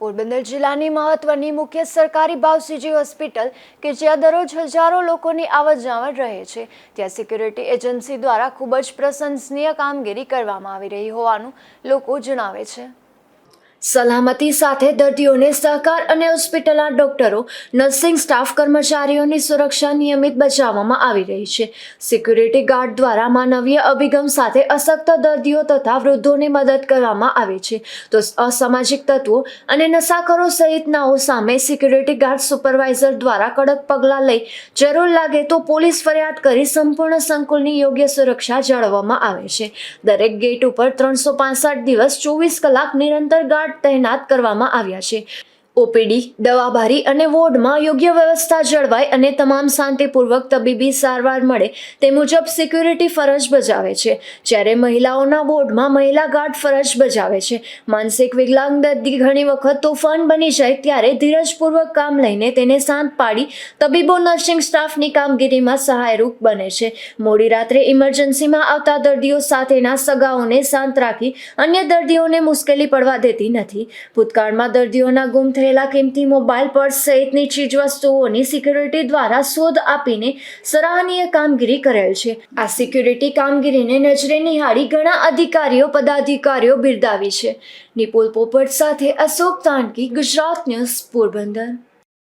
પોરબંદર જિલ્લાની મહત્વની મુખ્ય સરકારી ભાવસીજી હોસ્પિટલ કે જ્યાં દરરોજ હજારો લોકોની આવત જાવટ રહે છે. ત્યાં સિક્યુરિટી એજન્સી દ્વારા ખૂબ જ પ્રશંસનીય કામગીરી કરવામાં આવી રહી હોવાનું લોકો જણાવે છે. સલામતી સાથે દર્દીઓને સહકાર અને હોસ્પિટલના ડોક્ટરો, નર્સિંગ સ્ટાફ કર્મચારીઓની સુરક્ષા નિયમિત બચાવવામાં આવી રહી છે. સિક્યુરિટી ગાર્ડ દ્વારા માનવીય અભિગમ સાથે અશક્ત દર્દીઓ તથા વૃદ્ધોને મદદ કરવામાં આવે છે. તો અસામાજિક તત્વો અને નશાખોરો સહિતનાઓ સામે સિક્યુરિટી ગાર્ડ સુપરવાઇઝર દ્વારા કડક પગલાં લઈ જરૂર લાગે તો પોલીસ ફરિયાદ કરી સંપૂર્ણ સંકુલની યોગ્ય સુરક્ષા જાળવવામાં આવે છે. દરેક ગેટ ઉપર ત્રણસો દિવસ ચોવીસ કલાક નિરંતર ગાર્ડ તહેનાત કરવામાં આવ્યા છે. ઓપીડી, દવાભારી અને વોર્ડમાં યોગ્ય વ્યવસ્થા જળવાય અને તમામ શાંતિપૂર્વક તબીબી સારવાર મળે તે મુજબ સિક્યુરિટી ફરજ બજાવે છે. જ્યારે મહિલાઓના વોર્ડમાં મહિલા ગાર્ડ ફરજ બજાવે છે. માનસિક વિકલાંગ દર્દી ઘણી વખત તોફાન બની જાય ત્યારે ધીરજપૂર્વક કામ લઈને તેને શાંત પાડી તબીબો, નર્સિંગ સ્ટાફની કામગીરીમાં સહાયરૂપ બને છે. મોડી રાત્રે ઇમરજન્સીમાં આવતા દર્દીઓ સાથેના સગાઓને શાંત રાખી અન્ય દર્દીઓને મુશ્કેલી પડવા દેતી નથી. ભૂતકાળમાં દર્દીઓના ગુમ થયેલા કિંમતી મોબાઈલ પર્સ સહિતની ચીજવસ્તુઓની સિક્યુરિટી દ્વારા શોધ આપીને સરાહનીય કામગીરી કરેલ છે. આ સિક્યુરિટી કામગીરીને નજરે નિહાળી ઘણા અધિકારીઓ, પદાધિકારીઓ બિરદાવી છે. નિપુલ પોપટ સાથે અશોક તાંડકી ગુજરાત ન્યૂઝ પોરબંદર.